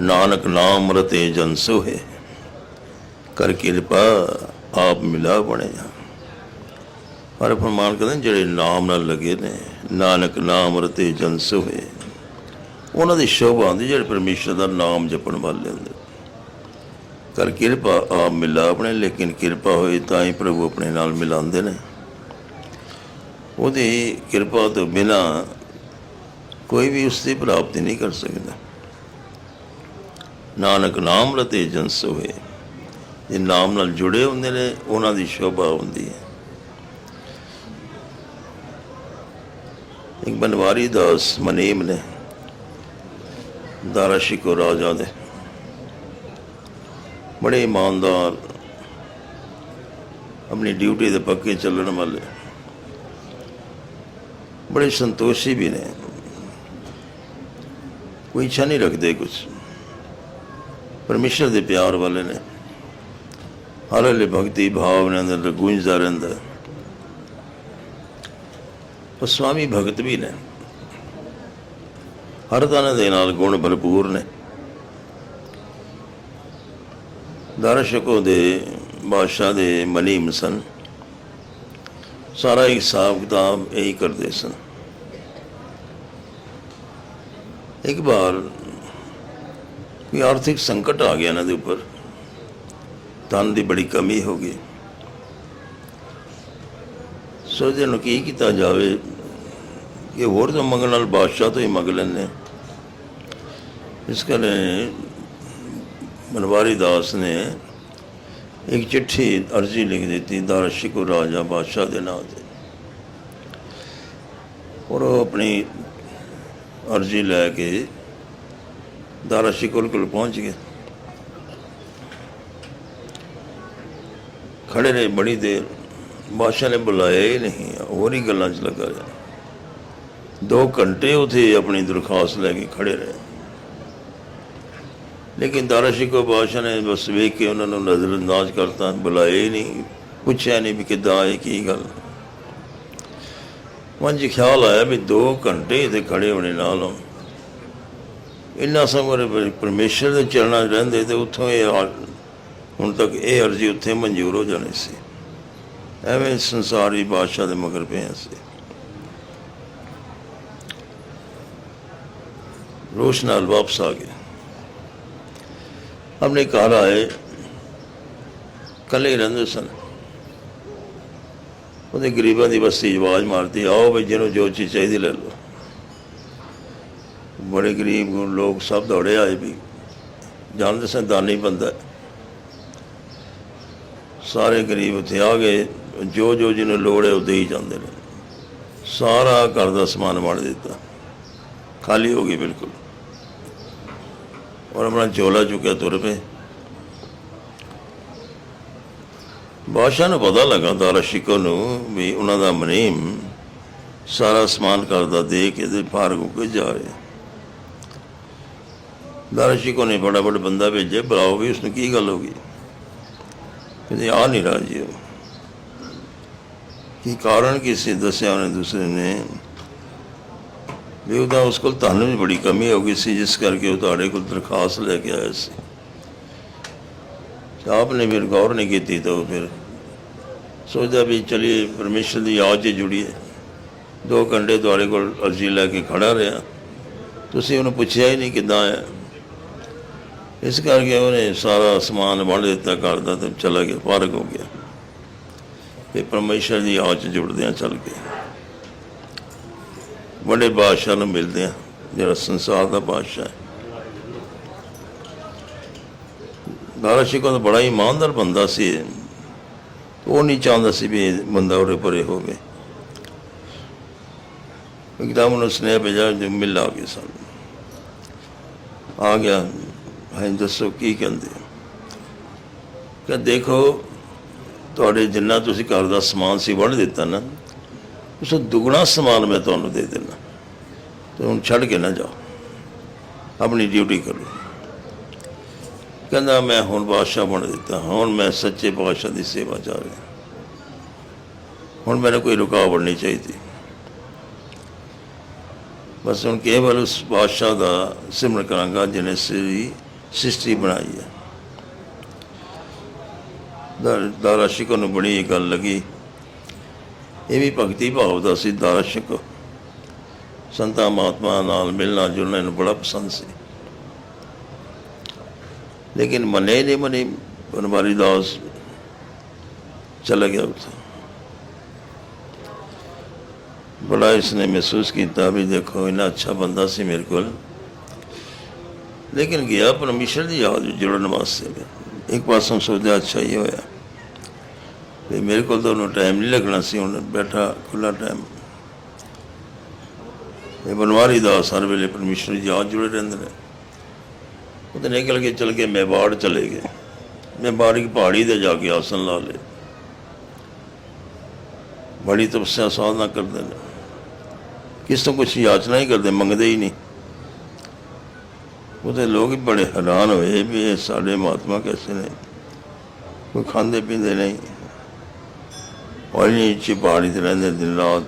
ਨਾਨਕ ਨਾਮ ਰਤੇ ਜਨ ਸੋਹੇ। ਕਰ ਕਿਰਪਾ ਆਪ ਮਿਲਾ ਬਣਿਆ ਪਰ ਫਰਮਾਨ ਕਹਿੰਦੇ ਜਿਹੜੇ ਨਾਮ ਨਾਲ ਲੱਗੇ ਨੇ, ਨਾਨਕ ਨਾਮ ਰਤੇ ਜਨ ਸੋਹੇ। ਉਹਨਾਂ ਦੀ ਸ਼ੋਭਾ ਹੁੰਦੀ, ਜਿਹੜੇ ਪਰਮੇਸ਼ਰ ਦਾ ਨਾਮ ਜਪਣ ਵਾਲੇ ਹੁੰਦੇ। ਕਰ ਕਿਰਪਾ ਆਪ ਮਿਲਾ ਆਪਣੇ ਲੇਕਿਨ ਕਿਰਪਾ ਹੋਏ ਤਾਂ ਹੀ ਪ੍ਰਭੂ ਆਪਣੇ ਨਾਲ ਮਿਲਾਉਂਦੇ ਨੇ। ਉਹਦੀ ਕਿਰਪਾ ਤੋਂ ਬਿਨਾ ਕੋਈ ਵੀ ਉਸ ਦੀ ਪ੍ਰਾਪਤੀ ਨਹੀਂ ਕਰ ਸਕਦਾ। ਨਾਨਕ ਨਾਮ ਰਤੇ ਜਨ ਸੋਏ। ਇਹ ਨਾਮ ਨਾਲ ਜੁੜੇ ਹੁੰਦੇ ਨੇ, ਉਹਨਾਂ ਦੀ ਸ਼ੋਭਾ ਹੁੰਦੀ ਹੈ। ਇੱਕ ਬਨਵਾਰੀ ਦਾਸ ਮਨੀਮ ਨੇ ਦਾਰਾ ਸ਼ਿਕੋ ਰਾਜਾ ਦੇ ਬੜੇ ਇਮਾਨਦਾਰ ਆਪਣੀ ਡਿਊਟੀ ਦੇ ਪੱਕੇ ਚੱਲਣ ਵਾਲੇ ਬੜੇ ਸੰਤੋਸ਼ੀ ਵੀ ਨੇ। ਕੋਈ ਇੱਛਾ ਨਹੀਂ ਰੱਖਦੇ ਕੁਝ ਪਰਮੇਸ਼ਰ ਦੇ ਪਿਆਰ ਵਾਲੇ ਨੇ। ਹਰ ਵੇਲੇ ਭਗਤੀ ਭਾਵ ਨੇ ਅੰਦਰ ਗੂੰਜਦਾ ਰਹਿੰਦਾ ਉਹ ਸਵਾਮੀ ਭਗਤ ਵੀ ਨੇ। ਹਰ ਤਰ੍ਹਾਂ ਦੇ ਨਾਲ ਗੁਣ ਭਰਪੂਰ ਨੇ। ਦਰਸ਼ਕੋ ਦੇ, ਬਾਦਸ਼ਾਹ ਦੇ ਮਲੀਮ ਸਨ। ਸਾਰਾ ਹਿਸਾਬ ਕਿਤਾਬ ਇਹੀ ਕਰਦੇ ਸਨ। ਇੱਕ ਵਾਰ ਵੀ ਆਰਥਿਕ ਸੰਕਟ ਆ ਗਿਆ ਇਹਨਾਂ ਦੇ ਉੱਪਰ। ਧਨ ਦੀ ਬੜੀ ਕਮੀ ਹੋ ਗਈ। ਸੋਚਦੇ ਨੂੰ ਕੀ ਕੀਤਾ ਜਾਵੇ ਕਿ ਹੋਰ ਤਾਂ ਮੰਗਣ ਨਾਲ ਬਾਦਸ਼ਾਹ ਤੋਂ ਹੀ ਮੰਗ ਲੈਂਦੇ ਇਸ ਕਰਕੇ ਮਨਵਾਰੀ ਦਾਸ ਨੇ ਇੱਕ ਚਿੱਠੀ ਅਰਜ਼ੀ ਲਿਖ ਦਿੱਤੀ ਦਾਰਸ਼ਿਕੋ ਰਾਜਾ ਬਾਦਸ਼ਾਹ ਦੇ ਨਾਂ ਤੇ। ਔਰ ਉਹ ਆਪਣੀ ਅਰਜ਼ੀ ਲੈ ਕੇ ਦਾਰਾ ਦਾਰਸ਼ਿਕੋ ਕੋਲ ਪਹੁੰਚ ਗਏ। ਖੜੇ ਰਹੇ ਬੜੀ ਦੇਰ, ਬਾਦਸ਼ਾਹ ਨੇ ਬੁਲਾਇਆ ਹੀ ਨਹੀਂ, ਹੋਰ ਹੀ ਗੱਲਾਂ 'ਚ ਲੱਗਾ ਰਿਹਾ। ਦੋ ਘੰਟੇ ਉਥੇ ਆਪਣੀ ਦਰਖਾਸਤ ਲੈ ਕੇ ਖੜੇ ਰਹੇ। ਲੇਕਿਨ ਦਾਰਾ ਸ਼ਿਕੋ ਬਾਦਸ਼ਾਹ ਨੇ ਬਸ ਵੇਖ ਕੇ ਉਹਨਾਂ ਨੂੰ ਨਜ਼ਰ ਅੰਦਾਜ਼ ਕਰਤਾ, ਬੁਲਾਇਆ ਹੀ ਨਹੀਂ, ਪੁੱਛਿਆ ਨਹੀਂ ਵੀ ਕਿੱਦਾਂ ਆਏ, ਕੀ ਗੱਲ। ਮਨ ਜੀ ਖਿਆਲ ਆਇਆ ਵੀ 2 ਘੰਟੇ ਤੇ ਖੜੇ ਹੋਣੇ ਨਾਲ ਇੰਨਾ ਸਮਾਂ ਪਰਮੇਸ਼ਰ ਦੇ ਚਰਨਾਂ 'ਚ ਰਹਿੰਦੇ ਤੇ ਉੱਥੋਂ ਇਹ ਆ- ਹੁਣ ਤੱਕ ਇਹ ਅਰਜ਼ੀ ਉੱਥੇ ਮਨਜ਼ੂਰ ਹੋ ਜਾਣੀ ਸੀ। ਐਵੇਂ ਸੰਸਾਰੀ ਬਾਦਸ਼ਾਹ ਦੇ ਮਗਰ ਪਏ ਸੀ ਰੋਸ਼ ਨਾਲ ਵਾਪਸ ਆ ਗਏ। ਆਪਣੇ ਘਰ ਆਏ ਕੱਲੇ ਰਹਿੰਦੇ ਸਨ। ਉਹਦੇ ਗਰੀਬਾਂ ਦੀ ਬਸਤੀ 'ਚ ਆਵਾਜ਼ ਮਾਰਦੀ ਆਓ ਵੀ ਜਿਹਨੂੰ ਜੋ ਚੀਜ਼ ਚਾਹੀਦੀ ਲੈ ਲਓ। ਬੜੇ ਗਰੀਬ ਲੋਕ ਸਭ ਦੌੜੇ ਆਏ ਵੀ। ਜਾਣਦੇ ਸਨ ਦਾਨੀ ਬੰਦਾ। ਸਾਰੇ ਗਰੀਬ ਉੱਥੇ ਆ ਗਏ ਜੋ ਜੋ ਜਿਹਨੂੰ ਲੋੜ ਹੈ ਉਹ ਦੇ ਹੀ ਜਾਂਦੇ ਨੇ। ਸਾਰਾ ਘਰ ਦਾ ਸਮਾਨ ਵੰਡ ਦਿੱਤਾ। ਖਾਲੀ ਹੋ ਗਈ ਬਿਲਕੁਲ। ਔਰ ਆਪਣਾ ਝੋਲਾ ਚੁੱਕਿਆ ਤੁਰ ਪਏ। ਬਾਦਸ਼ਾਹ ਨੂੰ ਪਤਾ ਲੱਗਾ ਦਾਰਾ ਸ਼ਿਕੋ ਨੂੰ ਵੀ ਉਹਨਾਂ ਦਾ ਮਨੀਮ ਸਾਰਾ ਸਮਾਨ ਕਰਦਾ ਦੇ ਕੇ ਤੇ ਫਾਰਗ ਹੋ ਕੇ ਜਾ ਰਿਹਾ। ਦਾਰਾ ਸ਼ਿਕੋ ਨੇ ਫਟਾਫਟ ਬੰਦਾ ਭੇਜਿਆ ਬੁਲਾਓ ਵੀ, ਉਸਨੂੰ ਕੀ ਗੱਲ ਹੋ ਗਈ? ਕਹਿੰਦੇ ਆ ਨਹੀਂ ਰਹਾ ਜੀ ਉਹ। ਕੀ ਕਾਰਨ ਕੀ ਸੀ ਦੱਸਿਆ ਉਹਨੇ ਦੂਸਰੇ ਨੇ? ਵੀ ਉਹਦਾ ਉਸ ਕੋਲ ਧਨ ਵੀ ਬੜੀ ਕਮੀ ਹੋ ਗਈ ਸੀ, ਜਿਸ ਕਰਕੇ ਉਹ ਤੁਹਾਡੇ ਕੋਲ ਦਰਖਾਸਤ ਲੈ ਕੇ ਆਇਆ ਸੀ। ਤੇ ਆਪਨੇ ਫਿਰ ਗੌਰ ਨਹੀਂ ਕੀਤੀ ਤਾਂ ਉਹ ਫਿਰ ਸੋਚਦਾ ਵੀ ਚਲਿਏ, ਪਰਮੇਸ਼ਰ ਦੀ ਯਾਦ 'ਚ ਜੁੜੀਏ। ਦੋ ਘੰਟੇ ਤੁਹਾਡੇ ਕੋਲ ਅਰਜ਼ੀ ਲੈ ਕੇ ਖੜਾ ਰਿਹਾ। ਤੁਸੀਂ ਉਹਨੂੰ ਪੁੱਛਿਆ ਹੀ ਨਹੀਂ ਕਿੱਦਾਂ ਆਇਆ। ਇਸ ਕਰਕੇ ਉਹਨੇ ਸਾਰਾ ਸਮਾਨ ਵੰਡ ਦਿੱਤਾ ਕਰਦਾ ਤੇ ਚਲਾ ਗਿਆ, ਫਾਰਗ ਹੋ ਗਿਆ। ਤੇ ਪਰਮੇਸ਼ਰ ਦੀ ਯਾਦ ਜੁੜਦੇ ਆ ਚੱਲ ਕੇ ਵੱਡੇ ਬਾਦਸ਼ਾਹ ਨੂੰ ਮਿਲਦੇ ਆ ਜਿਹੜਾ ਸੰਸਾਰ ਦਾ ਬਾਦਸ਼ਾਹ ਹੈ। ਦਾਰਾ ਸ਼ਿਕੋ ਦਾ ਬੜਾ ਇਮਾਨਦਾਰ ਬੰਦਾ ਸੀ। ਉਹ ਨਹੀਂ ਚਾਹੁੰਦਾ ਸੀ ਵੀ ਇਹ ਬੰਦਾ ਉਰੇ ਪਰੇ ਹੋਵੇ। ਇੱਕਦਮ ਉਹਨੂੰ ਸਨੇਹ ਭੇਜਾ ਜੋ ਮਿਲ ਆ ਗਿਆ ਸਾਨੂੰ। ਆ ਗਿਆ। ਹਾਂ ਦੱਸੋ ਕੀ ਕਹਿੰਦੇ ਹੋ? ਕਿ ਦੇਖੋ, ਤੁਹਾਡੇ ਜਿੰਨਾ ਤੁਸੀਂ ਘਰ ਦਾ ਸਮਾਨ ਸੀ ਵੰਡ ਦਿੱਤਾ ਨਾ, ਉਸ ਤੋਂ ਦੁੱਗਣਾ ਸਮਾਨ ਮੈਂ ਤੁਹਾਨੂੰ ਦੇ ਦੇਣਾ ਤੇ ਹੁਣ ਛੱਡ ਕੇ ਨਾ ਜਾਓ। ਆਪਣੀ ਡਿਊਟੀ ਕਰੋ। ਕਹਿੰਦਾ, ਮੈਂ ਹੁਣ ਬਾਦਸ਼ਾਹ ਬਣ ਦਿੱਤਾ। ਹੁਣ ਮੈਂ ਸੱਚੇ ਬਾਦਸ਼ਾਹ ਦੀ ਸੇਵਾ ਜਾ ਰਿਹਾ। ਹੁਣ ਮੈਨੂੰ ਕੋਈ ਰੁਕਾਵਟ ਨਹੀਂ ਚਾਹੀਦੀ। ਬਸ ਹੁਣ ਕੇਵਲ ਉਸ ਬਾਦਸ਼ਾਹ ਦਾ ਸਿਮਰਨ ਕਰਾਂਗਾ, ਜਿਹਨੇ ਸ੍ਰੀ ਸਿਸਟਰੀ ਬਣਾਈ ਹੈ ਦਰ- ਦਾਰਾ ਸ਼ਿਕੋ ਨੂੰ ਬੜੀ ਇਹ ਗੱਲ ਲੱਗੀ ਇਹ ਵੀ ਭਗਤੀ ਭਾਵ ਦਾ ਸੀ ਦਾਰਾ ਸ਼ਿਕੋ ਸੰਤਾ ਮਹਾਤਮਾ ਨਾਲ ਮਿਲਣਾ ਜੁਲਣਾ ਇਹਨੂੰ ਬੜਾ ਪਸੰਦ ਸੀ ਲੇਕਿਨ ਮਨੇ ਨਹੀਂ ਮਨੇ ਬਨਵਾਰੀ ਦਾਸ ਚਲਾ ਗਿਆ ਉੱਥੇ ਬੜਾ ਇਸਨੇ ਮਹਿਸੂਸ ਕੀਤਾ ਵੀ ਦੇਖੋ ਇੰਨਾ ਅੱਛਾ ਬੰਦਾ ਸੀ ਮੇਰੇ ਕੋਲ ਲੇਕਿਨ ਗਿਆ ਪਰਮੇਸ਼ਰ ਦੀ ਯਾਦ ਵਿੱਚ ਜੁੜਨ ਵਾਸਤੇ ਇੱਕ ਪਾਸੋਂ ਸੋਚਿਆ, ਅੱਛਾ ਹੀ ਹੋਇਆ। ਵੀ ਮੇਰੇ ਕੋਲ ਤਾਂ ਉਹਨੂੰ ਟਾਈਮ ਨਹੀਂ ਲੱਗਣਾ ਸੀ, ਹੁਣ ਬੈਠਾ ਖੁੱਲਾ ਟਾਈਮ ਇਹ ਬਨਵਾਰੀ ਦਾ ਹਰ ਵੇਲੇ ਪਰਮੇਸ਼ਰ ਦੀ ਯਾਦ ਜੁੜੇ ਰਹਿੰਦੇ ਨੇ। ਉਹਦੇ ਨਿਕਲ ਕੇ ਚਲ ਕੇ ਮੇਵਾੜ ਚਲੇ ਗਏ। ਮੇਵਾੜ ਇੱਕ ਪਹਾੜੀ ਤੇ ਜਾ ਕੇ ਆਸਨ ਲਾ ਲਏ। ਬੜੀ ਤਪੱਸਿਆ, ਸਾਧਨਾ ਕਰਦੇ ਨੇ। ਕਿਸ ਤੋਂ ਕੁਛ ਯਾਚਨਾ ਹੀ ਕਰਦੇ, ਮੰਗਦੇ ਹੀ ਨਹੀਂ। ਉਹਦੇ ਲੋਕ ਵੀ ਬੜੇ ਹੈਰਾਨ ਹੋਏ ਵੀ ਇਹ ਸਾਡੇ ਮਹਾਤਮਾ ਕੈਸੇ ਨੇ? ਕੋਈ ਖਾਂਦੇ ਪੀਂਦੇ ਨਹੀਂ। ਔਰ ਨਹੀਂ ਚੀ ਪਹਾੜੀ ਤੇ ਰਹਿੰਦੇ ਦਿਨ ਰਾਤ।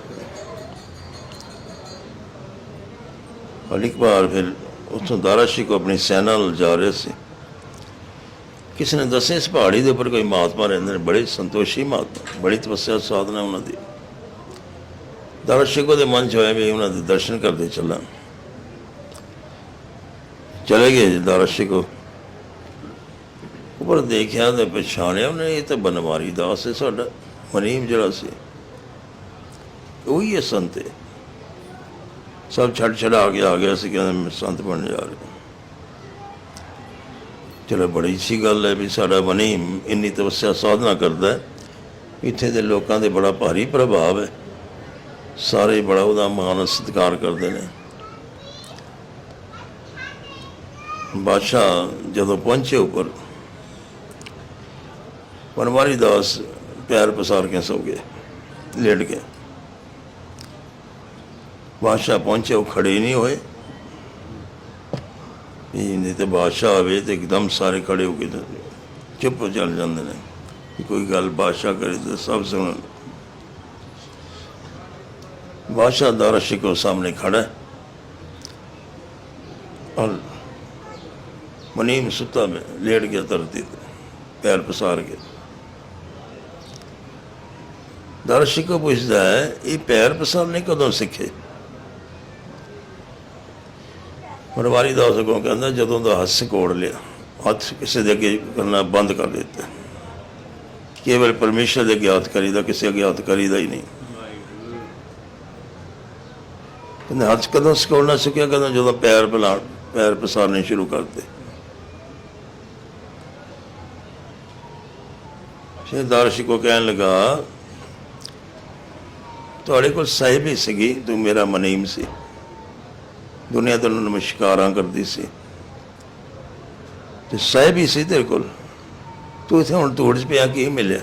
ਔਰ ਇੱਕ ਵਾਰ ਫਿਰ ਉੱਥੋਂ ਦਾਰਾਸ਼ੀ ਕੋ ਆਪਣੀ ਸੈਨਾ ਨਾਲ ਜਾ ਰਹੇ ਸੀ। ਕਿਸੇ ਨੇ ਦੱਸਿਆ ਇਸ ਪਹਾੜੀ ਦੇ ਉੱਪਰ ਕੋਈ ਮਹਾਤਮਾ ਰਹਿੰਦੇ ਨੇ। ਬੜੇ ਸੰਤੋਸ਼ੀ ਮਹਾਤਮਾ, ਬੜੀ ਤਪੱਸਿਆ ਸਾਧਨਾ ਉਹਨਾਂ ਦੀ। ਦਾਰਾਸ਼ੀ ਕੋ ਦੇ ਮਨ ਚ ਹੋਇਆ ਵੀ ਉਹਨਾਂ ਦੇ ਦਰਸ਼ਨ ਕਰਦੇ ਚੱਲਾਂ। ਚਲੇ ਗਏ ਦਾਰਾਸ਼ੀ ਕੋ। ਉੱਪਰ ਦੇਖਿਆ ਤੇ ਪਛਾਣਿਆ ਉਹਨੇ, ਇਹ ਤਾਂ ਬਨਵਾਰੀ ਦਾਸ ਹੈ, ਸਾਡਾ ਮਨੀਮ ਜਿਹੜਾ ਸੀ। ਉਹੀ ਹੈ ਸੰਤ ਹੈ ਸਭ ਛੱਡ ਛੜਾ ਕੇ ਆ ਗਿਆ ਸੀ, ਕਹਿੰਦਾ ਮੈਂ ਸੰਤ ਬਣ ਜਾ ਰਿਹਾ। ਚਲੋ ਬੜੀ ਅੱਛੀ ਗੱਲ ਹੈ ਵੀ ਸਾਡਾ ਮਨੀਮ ਇੰਨੀ ਤਪੱਸਿਆ ਸਾਧਨਾ ਕਰਦਾ ਇੱਥੇ ਦੇ ਲੋਕਾਂ ਦੇ ਬੜਾ ਭਾਰੀ ਪ੍ਰਭਾਵ ਹੈ। ਸਾਰੇ ਬੜਾ ਉਹਦਾ ਮਾਨ ਸਤਿਕਾਰ ਕਰਦੇ ਨੇ। ਬਾਦਸ਼ਾਹ ਜਦੋਂ ਪਹੁੰਚੇ ਉੱਪਰ ਪਨਵਾਰੀ ਦਾਸ ਪੈਰ ਪਸਾਰ ਕੇ ਸੋ ਗਏ, ਲੇਟ ਗਏ। ਬਾਦਸ਼ਾਹ ਪਹੁੰਚੇ, ਉਹ ਖੜੇ ਨਹੀਂ ਹੋਏ। ਇਹ ਨਹੀਂ ਤੇ ਬਾਦਸ਼ਾਹ ਆਵੇ ਤੇ ਇੱਕਦਮ ਸਾਰੇ ਖੜੇ ਹੋ ਕੇ ਚੁੱਪ ਚੱਲ ਜਾਂਦੇ ਨੇ। ਕੋਈ ਗੱਲ ਬਾਦਸ਼ਾਹ ਕਰੇ ਤਾਂ ਸਭ ਸੁਣਨ ਬਾਦਸ਼ਾਹ ਦਾਰਾ ਸ਼ਿਕੋ ਸਾਹਮਣੇ ਖੜਾ ਔਰ मनीम सुता में लेट गया धरती पे पैर पसार के ਦਰਸ਼ਕ ਪੁੱਛਦਾ ਹੈ ਇਹ ਪੈਰ ਪਸਾਰਨੇ ਕਦੋਂ ਸਿੱਖੇ ਪਰਵਾਰੀ ਦਾ ਸਗੋਂ ਕਹਿੰਦਾ ਜਦੋਂ ਦਾ ਹੱਥ ਕੋੜ ਲਿਆ ਹੱਥ ਕਿਸੇ ਦੇ ਅੱਗੇ ਕਰਨਾ ਬੰਦ ਕਰ ਦਿੱਤਾ ਕੇਵਲ ਪਰਮੇਸ਼ਰ ਦੇ ਗਿਆਤ ਕਰੀਦਾ ਕਿਸੇ ਅੱਗੇ ਹੱਥ ਕਰੀਦਾ ਹੀ ਨਹੀਂ ਕਹਿੰਦਾ ਹੱਥ ਕਦੋਂ ਸਿਖਾਉਣਾ ਸਿੱਖਿਆ ਕਦੋਂ ਜਦੋਂ ਪੈਰ ਬਲਾ ਪੈਰ ਪਸਾਰਨੇ ਸ਼ੁਰੂ ਕਰਤੇ ਫਿਰ ਦਰਸ਼ਕੋ ਕਹਿਣ ਲਗਾ, ਤੁਹਾਡੇ ਕੋਲ ਸਾਹਿਬ ਹੀ ਸੀਗੀ, ਤੂੰ ਮੇਰਾ ਮਨੀਮ ਸੀ। ਦੁਨੀਆ ਤੈਨੂੰ ਨਮਸਕਾਰਾਂ ਕਰਦੀ ਸੀ। ਤੇ ਸਾਹਿਬ ਹੀ ਸੀ ਤੇਰੇ ਕੋਲ। ਤੂੰ ਇੱਥੇ ਹੁਣ ਤੋੜ ਚ ਪਿਆ, ਕੀ ਮਿਲਿਆ?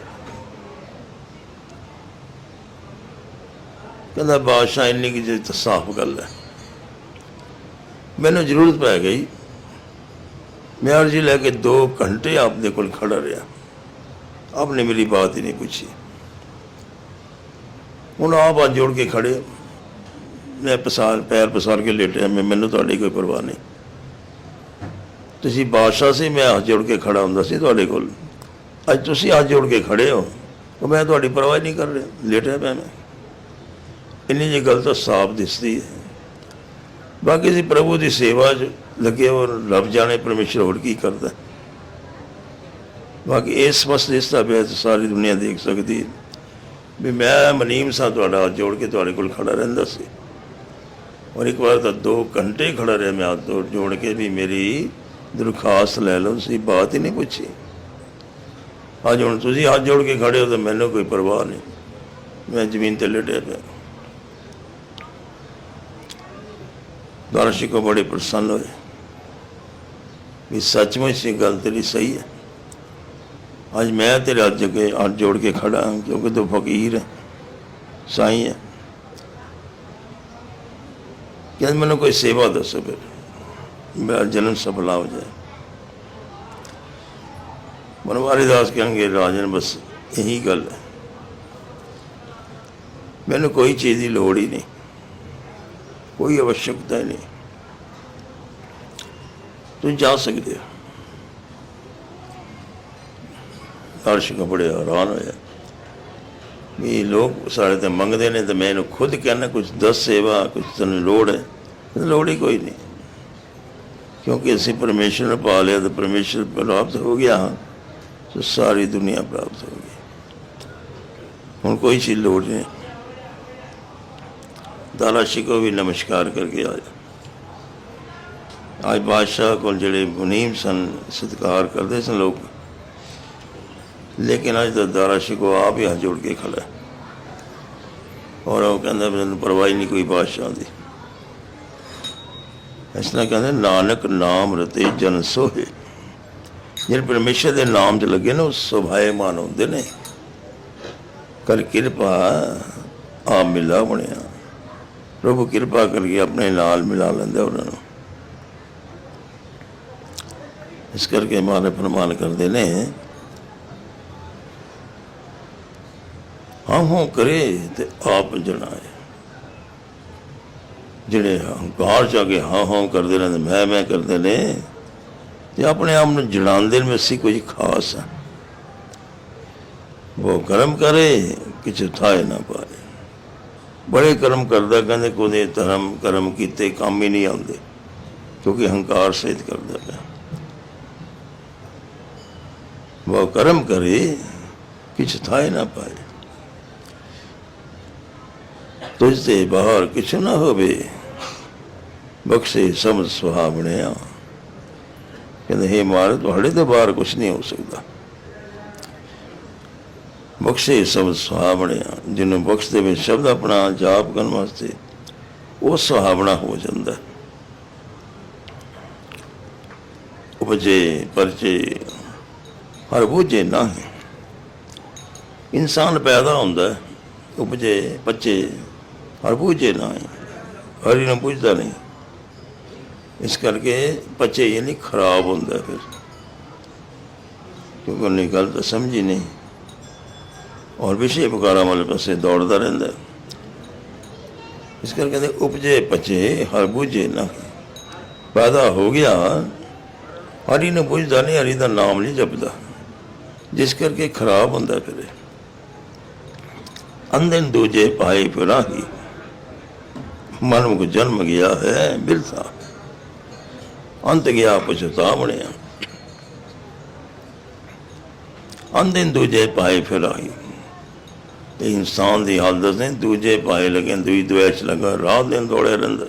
ਕਹਿੰਦਾ, ਬਾਦਸ਼ਾਹ, ਇੰਨੀ ਕਿ ਜੇ ਸਾਫ਼ ਗੱਲ ਹੈ। ਮੈਨੂੰ ਜ਼ਰੂਰਤ ਪੈ ਗਈ। ਮੈਂ ਅਰਜੀ ਲੈ ਕੇ 2 ਘੰਟੇ ਆਪਦੇ ਕੋਲ ਖੜਾ ਰਿਹਾ। ਆਪਨੇ ਮੇਰੀ ਬਾਤ ਹੀ ਨਹੀਂ ਪੁੱਛੀ। ਹੁਣ ਆਪ ਆ ਜੋੜ ਕੇ ਖੜੇ। ਮੈਂ ਪਸਾਰ, ਪੈਰ ਪਸਾਰ ਕੇ ਲੇਟਿਆ। ਮੈਂ ਮੈਨੂੰ ਤੁਹਾਡੀ ਕੋਈ ਪਰਵਾਹ ਨਹੀਂ। ਤੁਸੀਂ ਬਾਦਸ਼ਾਹ ਸੀ, ਮੈਂ ਹੱਥ ਜੋੜ ਕੇ ਖੜਾ ਹੁੰਦਾ ਸੀ ਤੁਹਾਡੇ ਕੋਲ। ਅੱਜ ਤੁਸੀਂ ਹੱਥ ਜੋੜ ਕੇ ਖੜੇ ਹੋ। ਉਹ ਮੈਂ ਤੁਹਾਡੀ ਪਰਵਾਹ ਨਹੀਂ ਕਰ ਰਿਹਾ। ਲੇਟਿਆ ਪਿਆ ਮੈਂ। ਇੰਨੀ ਜੀ ਗੱਲ ਤਾਂ ਸਾਫ਼ ਦਿਸਦੀ ਹੈ। ਬਾਕੀ ਸੀ ਪ੍ਰਭੂ ਦੀ ਸੇਵਾ 'ਚ ਲੱਗੇ ਔਰ ਰੱਬ ਜਾਣੇ ਪਰਮੇਸ਼ਰ ਹੋਰ ਕੀ ਕਰਦਾ। ਬਾਕੀ ਇਸ ਵਸਤ ਇਸ ਦਾ ਬੇਤ ਸਾਰੀ ਦੁਨੀਆ ਦੇਖ ਸਕਦੀ ਹੈ। ਵੀ ਮੈਂ ਮਨੀਮ ਸਾਂ ਤੁਹਾਡਾ ਹੱਥ ਜੋੜ ਕੇ ਤੁਹਾਡੇ ਕੋਲ ਖੜਾ ਰਹਿੰਦਾ ਸੀ। ਔਰ ਇੱਕ ਵਾਰ ਤਾਂ 2 ਘੰਟੇ ਖੜਾ ਰਿਹਾ ਮੈਂ ਹੱਥ ਜੋੜ- ਜੋੜ ਕੇ ਵੀ ਮੇਰੀ ਦਰਖਾਸਤ ਲੈ ਲਓ ਸੀ ਬਾਤ ਹੀ ਨਹੀਂ ਪੁੱਛੀ। ਅੱਜ ਹੁਣ ਤੁਸੀਂ ਹੱਥ ਜੋੜ ਕੇ ਖੜੇ ਹੋ ਤਾਂ ਮੈਨੂੰ ਕੋਈ ਪਰਵਾਹ ਨਹੀਂ। ਮੈਂ ਜ਼ਮੀਨ ਤੇ ਲੇਟਿਆ ਪਿਆ। ਦਰਸ਼ਕੋ ਬੜੇ ਪ੍ਰਸੰਨ ਹੋਏ। ਵੀ ਸੱਚਮੁੱਚ ਇਹ ਗੱਲ ਤੇਰੀ ਸਹੀ ਹੈ। ਅੱਜ ਮੈਂ ਤੇਰੇ ਹੱਥ ਕੇ ਹੱਥ ਜੋੜ ਕੇ ਖੜਾ ਹਾਂ, ਕਿਉਂਕਿ ਤੂੰ ਫਕੀਰ ਹੈ, ਸਾਈ ਹੈ। ਕਿ ਮੈਨੂੰ ਕੋਈ ਸੇਵਾ ਦੱਸੋ ਫਿਰ, ਮੇਰਾ ਜਨਮ ਸਫਲਾ ਹੋ ਜਾਏ। ਮਨਵਾਰੀ ਦਾਸ ਕਹਿੰਗੇ, ਰਾਜਨ, ਬਸ ਇਹੀ ਗੱਲ ਹੈ। ਮੈਨੂੰ ਕੋਈ ਚੀਜ਼ ਦੀ ਲੋੜ ਹੀ ਨਹੀਂ, ਕੋਈ ਅਵਸ਼ਕਤਾ ਨਹੀਂ। ਤੂੰ ਜਾ ਸਕਦੇ ਹੋ। ਅਰਸ਼ਕ ਬੜੇ ਹੈਰਾਨ ਹੋਇਆ। ਵੀ ਲੋਕ ਸਾਡੇ ਤੇ ਮੰਗਦੇ ਨੇ ਤੇ ਮੈਂ ਇਹਨੂੰ ਖੁਦ ਕਹਿੰਦਾ ਕੁਝ ਦੱਸ ਸੇਵਾ ਕੁਝ ਤੈਨੂੰ ਲੋੜ ਹੈ। ਲੋੜ ਹੀ ਕੋਈ ਨਹੀਂ। ਕਿਉਂਕਿ ਅਸੀਂ ਪਰਮੇਸ਼ਰ ਨੂੰ ਪਾ ਲਿਆ ਤੇ ਪਰਮੇਸ਼ਰ ਪ੍ਰਾਪਤ ਹੋ ਗਿਆ। ਤਾਂ ਸਾਰੀ ਦੁਨੀਆ ਪ੍ਰਾਪਤ ਹੋ ਗਈ। ਹੁਣ ਕੋਈ ਚੀਜ਼ ਲੋੜ ਨਹੀਂ। ਦਾਰਾ ਸ਼ਿਕੋ ਵੀ ਨਮਸਕਾਰ ਕਰਕੇ ਆਇਆ। ਅੱਜ ਬਾਦਸ਼ਾਹ ਕੋਲ ਜਿਹੜੇ ਮੁਨੀਮ ਸਨ, ਸਤਿਕਾਰ ਕਰਦੇ ਸਨ ਲੋਕ। ਲੇਕਿਨ ਅੱਜ ਤਾਂ ਦਾਰਾ ਸ਼ਿਕੋ ਆਪ ਹੀ ਹੱਥ ਜੋੜ ਕੇ ਖੜਾ ਔਰ ਉਹ ਕਹਿੰਦਾ ਮੈਨੂੰ ਪਰਵਾਹ ਨਹੀਂ ਕੋਈ ਬਾਦਸ਼ਾਹ ਦੀ। ਇਸ ਤਰ੍ਹਾਂ ਕਹਿੰਦੇ, ਨਾਨਕ ਨਾਮ ਰਤੇ ਜਨ ਸੋਹੇ। ਜਿਹੜੇ ਪਰਮੇਸ਼ਰ ਦੇ ਨਾਮ 'ਚ ਲੱਗੇ ਨੇ, ਉਹ ਸੁਭਾਏਮਾਨ ਹੁੰਦੇ ਨੇ। ਕਰ ਕਿਰਪਾ ਆ ਮਿਲਾ ਬਣਿਆ। ਪ੍ਰਭੂ ਕਿਰਪਾ ਕਰਕੇ ਆਪਣੇ ਨਾਲ ਮਿਲਾ ਲੈਂਦਾ ਉਹਨਾਂ ਨੂੰ। ਇਸ ਕਰਕੇ ਮਾਰੇ ਫਰਮਾਨ ਕਰਦੇ ਨੇ ਹਾਂ ਹਾਂ ਕਰੇ ਤੇ ਆਪ ਜਣਾਏ। ਜਿਹੜੇ ਹੰਕਾਰ ਚ ਆ ਕੇ ਹਾਂ ਹਾਂ ਕਰਦੇ ਰਹਿੰਦੇ, ਮੈਂ ਮੈਂ ਕਰਦੇ ਨੇ, ਤੇ ਆਪਣੇ ਆਪ ਨੂੰ ਜਣਾਉਂਦੇ ਨੇ, ਵੀ ਅਸੀਂ ਕੁਝ ਖਾਸ ਆ। ਉਹ ਕਰਮ ਕਰੇ ਕਿ ਥਾਏ ਨਾ ਪਾਏ। ਬੜੇ ਕਰਮ ਕਰਦਾ, ਕਹਿੰਦੇ ਕੋਦੇ ਧਰਮ ਕਰਮ ਕੀਤੇ, ਕੰਮ ਹੀ ਨਹੀਂ ਆਉਂਦੇ, ਕਿਉਂਕਿ ਹੰਕਾਰ ਸਹਿਤ ਕਰਦਾ ਪਿਆ। ਉਹ ਕਰਮ ਕਰੇ ਕਿ ਥਾਏ ਨਾ ਪਾਏ। ਤੁਝ ਤੇ ਬਾਹਰ ਕਿਛ ਨਾ ਹੋਵੇ। ਬਖਸ਼ੇ ਸਮਝ ਸੁਹਾਵਣਿਆ। ਕਹਿੰਦੇ, ਹੈ ਮਾਰ ਤੁਹਾਡੇ ਤੋਂ ਬਾਹਰ ਕੁਛ ਨਹੀਂ ਹੋ ਸਕਦਾ। ਬਖਸ਼ੇ ਸਮਝ ਸੁਹਾਵਣਿਆ। ਜਿਹਨੂੰ ਬਖਸ਼ ਦੇ ਵਿੱਚ ਸ਼ਬਦ ਆਪਣਾ ਜਾਪ ਕਰਨ ਵਾਸਤੇ, ਉਹ ਸੁਹਾਵਣਾ ਹੋ ਜਾਂਦਾ। ਉਪਜੇ, ਪਰਚੇ, ਹਰ ਬੂਝੇ ਨਹੀਂ। ਇਨਸਾਨ ਪੈਦਾ ਹੁੰਦਾ, ਉਪਜੇ ਬੱਚੇ ਹਰ ਬੂਝੇ ਨਹੀਂ ਹਰੀ ਨੂੰ ਪੁੱਛਦਾ ਨਹੀਂ। ਇਸ ਕਰਕੇ ਬੱਚੇ ਇਹ ਨਹੀਂ ਖਰਾਬ ਹੁੰਦਾ ਫਿਰ। ਕਿਉਂਕਿ ਉਹਨੇ ਗੱਲ ਤਾਂ ਸਮਝੀ ਨਹੀਂ। ਔਰ ਵਿਸ਼ੇ ਪੁਕਾਰਾਂ ਵਾਲੇ ਪਾਸੇ ਦੌੜਦਾ ਰਹਿੰਦਾ। ਇਸ ਕਰਕੇ ਕਹਿੰਦੇ, ਉਪਜੇ ਬੱਚੇ ਹਰ ਬੂਝੇ ਨਾ ਪੈਦਾ ਹੋ ਗਿਆ। ਹਰੀ ਨੂੰ ਪੁੱਛਦਾ ਨਹੀਂ, ਹਰੀ ਦਾ ਨਾਮ ਨਹੀਂ ਜਪਦਾ। ਜਿਸ ਕਰਕੇ ਖਰਾਬ ਹੁੰਦਾ ਫਿਰ ਇਹ। ਅੰਧਨ ਦੂਜੇ ਪਾਏ ਫਿਰਾਹੀ। ਮਨ ਕੋ ਜਨਮ ਗਿਆ ਹੈ ਬਿਰਥਾ ਅੰਤ ਗਿਆ ਪਛਤਾਵਣਿਆ ਅੰਦਿਨ ਦੂਜੇ ਪਾਏ ਫਿਰਾਹੀ ਇਹ ਇਨਸਾਨ ਦੀ ਹਾਲਤ ਨੇ ਦੂਜੇ ਪਾਏ ਲਗੇ, ਦੂਈ ਦੁਆਚ ਲਗਾ, ਰਾਤ ਦਿਨ ਦੌੜੇ ਰਹਿੰਦਾ।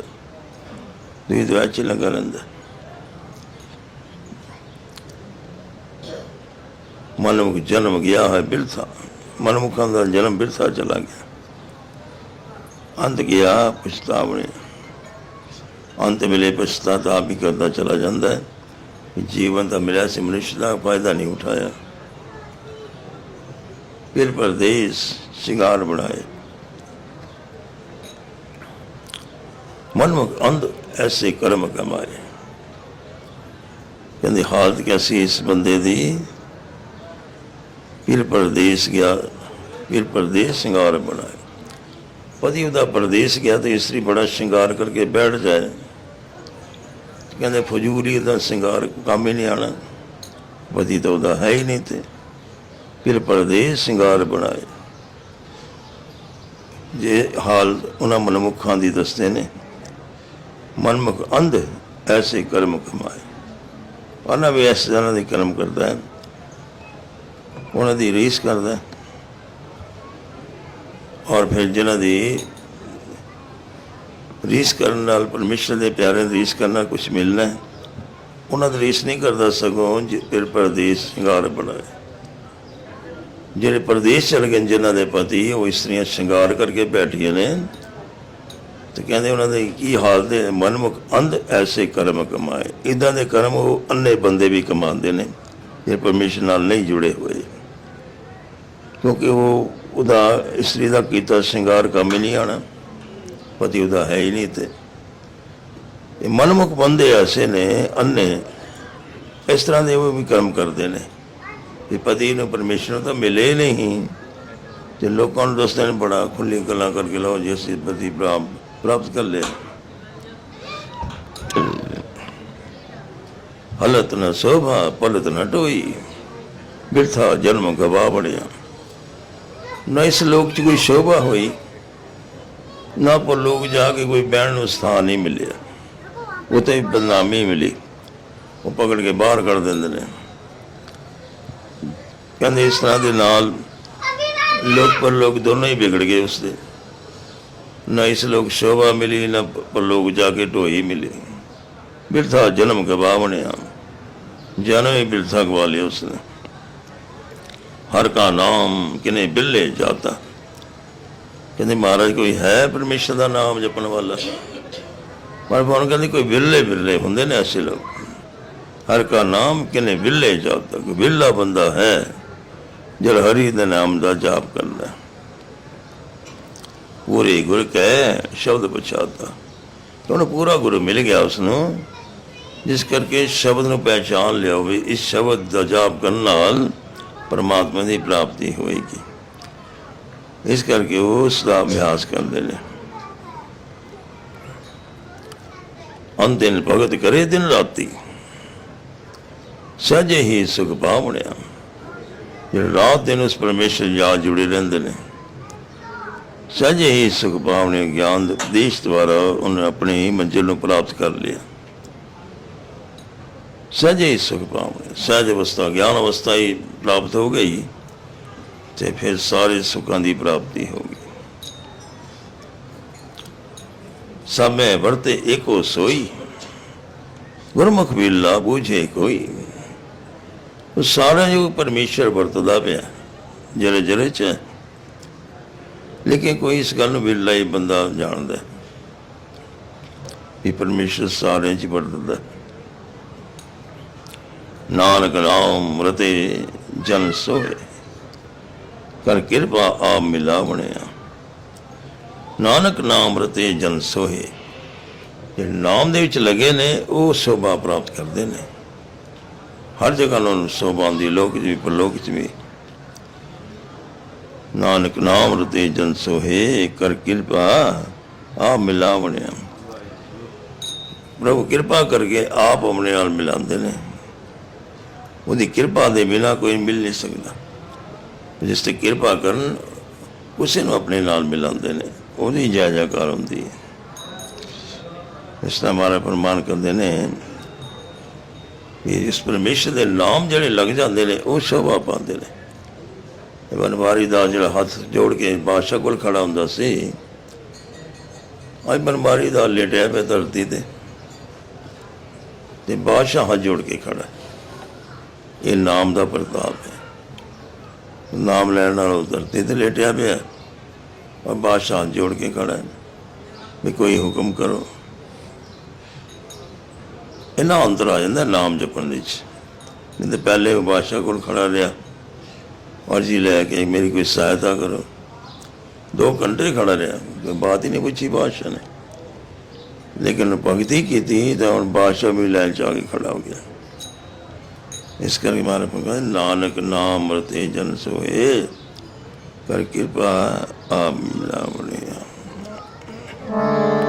ਦੂਈ ਦੁਆਚ ਹੀ ਲੱਗਾ ਰਹਿੰਦਾ। ਮਨੁੱਖ ਜਨਮ ਗਿਆ ਹੈ, ਬਿਰਸਾ। ਮਨੁੱਖਾਂ ਦਾ ਜਨਮ ਬਿਰਥਾ ਚਲਾ ਗਿਆ। ਅੰਤ ਗਿਆ, ਪਛਤਾਵਣੇ। ਅੰਤ ਮਿਲੇ ਪਛਤਾਤਾ ਆਪ ਹੀ ਕਰਦਾ ਚਲਾ ਜਾਂਦਾ ਹੈ। ਜੀਵਨ ਦਾ ਮਿਲਿਆ ਸੀ, ਮਨੁੱਖ ਦਾ ਫਾਇਦਾ ਨਹੀਂ ਉਠਾਇਆ। ਫਿਰ ਪਰਦੇਸ ਸ਼ਿੰਗਾਰ ਬਣਾਏ। ਮਨਮੁਖ ਅੰਧ ਐਸੇ ਕਰਮ ਕਮਾਏ। ਕਹਿੰਦੇ, ਹਾਲਤ ਕੈਸੀ ਇਸ ਬੰਦੇ ਦੀ? ਫਿਰ ਪਰਦੇਸ ਗਿਆ, ਫਿਰ ਪਰਦੇਸ ਸ਼ਿੰਗਾਰ ਬਣਾਏ। ਪਤੀ ਉਹਦਾ ਪਰਦੇਸ ਗਿਆ ਤੇ ਇਸਤਰੀ ਬੜਾ ਸ਼ਿੰਗਾਰ ਕਰਕੇ ਬੈਠ ਜਾਏ। ਕਹਿੰਦੇ ਫਜ਼ੂਲੀ ਦਾ ਸ਼ਿੰਗਾਰ ਕੰਮ ਹੀ ਨਹੀਂ ਆਣਾ। ਪਤੀ ਤਾਂ ਉਹਦਾ ਹੈ ਹੀ ਨਹੀਂ ਤੇ ਫਿਰ ਪਰਦੇਸ ਸ਼ਿੰਗਾਰ ਬਣਾਏ। ਜੇ ਹਾਲ ਉਹਨਾਂ ਮਨਮੁਖਾਂ ਦੀ ਦੱਸਦੇ ਨੇ, ਮਨਮੁਖ ਅੰਧ ਐਸੇ ਕਰਮ ਕਮਾਏ। ਉਹਨਾਂ ਵੀ ਇਸ ਤਰ੍ਹਾਂ ਦੇ ਕਰਮ ਕਰਦਾ ਹੈ। ਉਹਨਾਂ ਦੀ ਰੀਸ ਕਰਦਾ ਹੈ। ਔਰ ਫਿਰ ਜਿਨ੍ਹਾਂ ਦੀ ਰੀਸ ਕਰਨ ਨਾਲ, ਪਰਮੇਸ਼ਰ ਦੇ ਪਿਆਰੇ ਦੀ ਰੀਸ ਕਰਨਾ ਕੁਝ ਮਿਲਣਾ ਹੈ, ਉਹਨਾਂ ਦੀ ਰੀਸ ਨਹੀਂ ਕਰਦਾ ਸਗੋਂ ਜੇ ਫਿਰ ਪਰਦੇਸ ਸ਼ਿੰਗਾਰ ਬਣਾਏ। ਜਿਹੜੇ ਪਰਦੇਸ ਚਲ ਗਏ ਨੇ ਜਿਨ੍ਹਾਂ ਦੇ ਪਤੀ, ਉਹ ਇਸਤਰੀਆਂ ਸ਼ਿੰਗਾਰ ਕਰਕੇ ਬੈਠੀਆਂ ਨੇ ਤੇ ਕਹਿੰਦੇ ਉਹਨਾਂ ਦੇ ਕੀ ਹਾਲ ਦੇ ਮਨਮੁਖ ਅੰਧ ਐਸੇ ਕਰਮ ਕਮਾਏ। ਇਦਾਂ ਦੇ ਕਰਮ ਉਹ ਅੰਨੇ ਬੰਦੇ ਵੀ ਕਮਾਉਂਦੇ ਨੇ, ਜੇ ਪਰਮੇਸ਼ਰ ਨਾਲ ਨਹੀਂ ਜੁੜੇ ਹੋਏ। ਕਿਉਂਕਿ ਉਹ ਉਹਦਾ ਇਸਤਰੀ ਦਾ ਕੀਤਾ ਸ਼ਿੰਗਾਰ ਕੰਮ ਹੀ ਨਹੀਂ ਆਣਾ। ਪਤੀ ਉਹਦਾ ਹੈ ਹੀ ਨਹੀਂ ਤੇ ਇਹ ਮਨਮੁਖ ਬੰਦੇ ਐਸੇ ਨੇ, ਅੰਨੇ। ਇਸ ਤਰ੍ਹਾਂ ਦੇ ਉਹ ਵੀ ਕਰਮ ਕਰਦੇ ਨੇ। ਕਿ ਪਤੀ ਨੂੰ ਪਰਮੇਸ਼ਰ ਤਾਂ ਮਿਲੇ ਨਹੀਂ। ਤੇ ਲੋਕਾਂ ਨੂੰ ਦੱਸਦੇ ਨੇ, ਬੜਾ ਖੁੱਲੀ ਗੱਲਾਂ ਕਰਕੇ ਲਓ ਜੇ, ਅਸੀਂ ਪਤੀ ਪ੍ਰਾਪਤ ਪ੍ਰਾਪਤ ਕਰ ਲਿਆ। ਹਲਤ ਨਾ ਸੋਭਾ, ਪਲਤ ਨਾ ਟੋਈ। ਬਿਰਥਾ ਜਨਮ ਗਵਾ ਬੜਿਆ ਨਾ ਇਸ ਲੋਕ 'ਚ ਕੋਈ ਸ਼ੋਭਾ ਹੋਈ, ਨਾ ਪਰ ਲੋਕ ਜਾ ਕੇ ਕੋਈ ਬਹਿਣ ਨੂੰ ਸਥਾਨ ਨਹੀਂ ਮਿਲਿਆ। ਉਹ ਤੇ ਬਦਨਾਮੀ ਮਿਲੀ। ਉਹ ਪਕੜ ਕੇ ਬਾਹਰ ਕੱਢ ਦਿੰਦੇ ਨੇ। ਕਹਿੰਦੇ ਇਸ ਤਰ੍ਹਾਂ ਦੇ ਨਾਲ ਲੋਕ ਪਰ ਲੋਕ ਦੋਨੋਂ ਹੀ ਵਿਗੜ ਗਏ ਉਸਦੇ ਨਾ ਇਸ ਲੋਕ ਸ਼ੋਭਾ ਮਿਲੀ, ਨਾ ਪਰ ਲੋਕ ਜਾ ਕੇ ਢੋਈ ਮਿਲੀ। ਬਿਰਥਾ ਜਨਮ ਗਵਾ ਬਣਿਆ। ਜਨਮ ਹੀ ਬਿਰਥਾ ਗਵਾ ਲਿਆ ਉਸਨੇ। ਹਰ ਕਾ ਨਾਮ ਕਿਨੇ ਬਿੱਲੇ ਜਾਤਾ। ਕਹਿੰਦੇ ਮਹਾਰਾਜ, ਕੋਈ ਹੈ ਪਰਮੇਸ਼ਰ ਦਾ ਨਾਮ ਜਪਣ ਵਾਲਾ? ਪਰ ਉਹਨਾਂ ਕਹਿੰਦੇ ਕੋਈ ਵਿਰਲੇ ਵਿਰਲੇ ਹੁੰਦੇ ਨੇ ਐਸੇ ਲੋਕ। ਹਰ ਕਾ ਨਾਮ ਕਿਨੇ ਵਿਰਲੇ ਜਾਤਾ? ਕੋਈ ਵਿਰਲਾ ਬੰਦਾ ਹੈ ਜਿਹੜਾ ਹਰੀ ਦੇ ਨਾਮ ਦਾ ਜਾਪ ਕਰਦਾ ਪੂਰੇ ਗੁਰ ਕੈ ਸ਼ਬਦ ਪਛਾਤਾ। ਤੁਹਾਨੂੰ ਪੂਰਾ ਗੁਰੂ ਮਿਲ ਗਿਆ ਉਸ ਨੂੰ ਜਿਸ ਕਰਕੇ ਸ਼ਬਦ ਨੂੰ ਪਹਿਚਾਨ ਲਿਆ ਹੋਵੇ ਇਸ ਸ਼ਬਦ ਦਾ ਜਾਪ ਕਰਨ ਨਾਲ ਪਰਮਾਤਮਾ ਦੀ ਪ੍ਰਾਪਤੀ ਹੋਏਗੀ। ਇਸ ਕਰਕੇ ਉਹ ਉਸ ਦਾ ਅਭਿਆਸ ਕਰਦੇ ਨੇ। ਅੰਤਿਨ ਭਗਤ ਕਰੇ ਦਿਨ ਰਾਤੀ। ਸਹਜੇ ਹੀ ਸੁਖ ਪਾਵਣਿਆ ਜਿਹੜੇ ਰਾਤ ਦਿਨ ਉਸ ਪਰਮੇਸ਼ਰ ਯਾਦ ਜੁੜੇ ਰਹਿੰਦੇ ਨੇ। ਸਹਜੇ ਹੀ ਸੁਖ ਪਾਵਣੇ ਗਿਆਨ ਦੇ ਉਪਦੇਸ਼ ਦੁਆਰਾ ਉਹਨੇ ਆਪਣੀ ਮੰਜ਼ਿਲ ਨੂੰ ਪ੍ਰਾਪਤ ਕਰ ਲਿਆ। ਸਹਜੇ ਹੀ ਸੁਖ ਪਾਵਣੇ ਸਹਜ ਅਵਸਥਾ, ਗਿਆਨ ਅਵਸਥਾ ਹੀ ਪ੍ਰਾਪਤ ਹੋ ਗਈ ਤੇ ਫਿਰ ਸਾਰੇ ਸੁੱਖਾਂ ਦੀ ਪ੍ਰਾਪਤੀ ਹੋ ਗਈ। ਸਭੇ ਵਰਤੇ ਏਕੋ ਸੋਈ, ਗੁਰਮੁਖ ਬਿਲਾ ਬੂਝੇ ਕੋਈ। ਉਹ ਸਾਰਾ ਜੋ ਪਰਮੇਸ਼ਰ ਵਰਤਦਾ ਪਿਆ ਜਰੇ ਜਰੇ ਚ। ਲੇਕਿਨ ਕੋਈ ਇਸ ਗੱਲ ਨੂੰ ਬਿਲਾ ਹੀ ਬੰਦਾ ਜਾਣਦਾ ਵੀ ਪਰਮੇਸ਼ਰ ਸਾਰਿਆਂ ਚ ਵਰਤਦਾ ਨਾਨਕ ਰਾਮ ਰਤੇ ਜਨ ਸੋਏ। ਕਰ ਕਿਰਪਾ ਆਪ ਮਿਲਾ ਬਣਿਆ। ਨਾਨਕ ਨਾਮ ਰਤੇ ਜਨ ਸੋਏ। ਜਿਹੜੇ ਨਾਮ ਦੇ ਵਿੱਚ ਲੱਗੇ ਨੇ, ਉਹ ਸ਼ੋਭਾ ਪ੍ਰਾਪਤ ਕਰਦੇ ਨੇ। ਹਰ ਜਗ੍ਹਾ ਨੂੰ ਸ਼ੋਭਾ ਆਉਂਦੀ ਲੋਕ 'ਚ ਵੀ ਪਰਲੋਕ 'ਚ ਵੀ ਨਾਨਕ ਨਾਮ ਰਤੇ ਜਨ ਸੋਹੇ ਕਰ ਕਿਰਪਾ ਆਪ ਮਿਲਾ ਬਣਿਆ। ਪ੍ਰਭੂ ਕਿਰਪਾ ਕਰਕੇ ਆਪ ਆਪਣੇ ਨਾਲ ਮਿਲਾਉਂਦੇ ਨੇ। ਉਹਦੀ ਕਿਰਪਾ ਦੇ ਬਿਨਾ ਕੋਈ ਮਿਲ ਨਹੀਂ ਸਕਦਾ। ਜਿਸ ਤੇ ਕਿਰਪਾ ਕਰਨ ਉਸੇ ਨੂੰ ਆਪਣੇ ਨਾਲ ਮਿਲਾਉਂਦੇ ਨੇ। ਉਹਦੀ ਜਾਇਜ਼ਾਕਾਰ ਜੈਕਾਰ ਹੁੰਦੀ ਹੈ। ਇਸ ਤਰ੍ਹਾਂ ਮਾਰਾ ਪ੍ਰਮਾਣ ਕਰਦੇ ਨੇ ਕਿ ਇਸ ਪਰਮੇਸ਼ਰ ਦੇ ਨਾਮ ਜਿਹੜੇ ਲੱਗ ਜਾਂਦੇ ਨੇ, ਉਹ ਸ਼ੋਭਾ ਪਾਉਂਦੇ ਨੇ। ਬਨਵਾਰੀ ਦਾ ਜਿਹੜਾ ਹੱਥ ਜੋੜ ਕੇ ਬਾਦਸ਼ਾਹ ਕੋਲ ਖੜਾ ਹੁੰਦਾ ਸੀ, ਅੱਜ ਬਨਵਾਰੀ ਦਾ ਲੇਟਿਆ ਪਿਆ ਧਰਤੀ ਤੇ ਤੇ ਬਾਦਸ਼ਾਹ ਹੱਥ ਜੋੜ ਕੇ ਖੜਾ। ਇਹ ਨਾਮ ਦਾ ਪ੍ਰਤਾਪ ਹੈ। ਨਾਮ ਲੈਣ ਨਾਲ ਉਹ ਧਰਤੀ ਤੇ ਲੇਟਿਆ ਪਿਆ। ਔਰ ਬਾਦਸ਼ਾਹ ਜੋੜ ਕੇ ਖੜਾ ਹੈ। ਵੀ ਕੋਈ ਹੁਕਮ ਕਰੋ। ਇਹਨਾਂ ਅੰਦਰ ਆ ਜਾਂਦਾ ਨਾਮ ਜਪਣ ਦੇ ਵਿੱਚ। ਨਹੀਂ ਤੇ ਪਹਿਲੇ ਉਹ ਬਾਦਸ਼ਾਹ ਕੋਲ ਖੜਾ ਰਿਹਾ। ਔਰ ਜੀ ਲੈ ਕੇ ਮੇਰੀ ਕੋਈ ਸਹਾਇਤਾ ਕਰੋ। ਦੋ ਘੰਟੇ ਖੜਾ ਰਿਹਾ। ਕੋਈ ਬਾਤ ਹੀ ਨਹੀਂ ਪੁੱਛੀ ਬਾਦਸ਼ਾਹ ਨੇ। ਲੇਕਿਨ ਭਗਤੀ ਕੀਤੀ ਤਾਂ ਹੁਣ ਬਾਦਸ਼ਾਹ ਵੀ ਲੈ ਚ ਆ ਕੇ ਖੜਾ ਹੋ ਗਿਆ। ਇਸ ਕਰਕੇ ਮਾਰੇ ਪੁਗਾ ਨਾਨਕ ਨਾਮ ਰਤੇ ਜਨ ਸੋਏ। ਕਰ ਕਿਰਪਾ ਆਪ ਮਿਲਾਵਣੇ ਆ।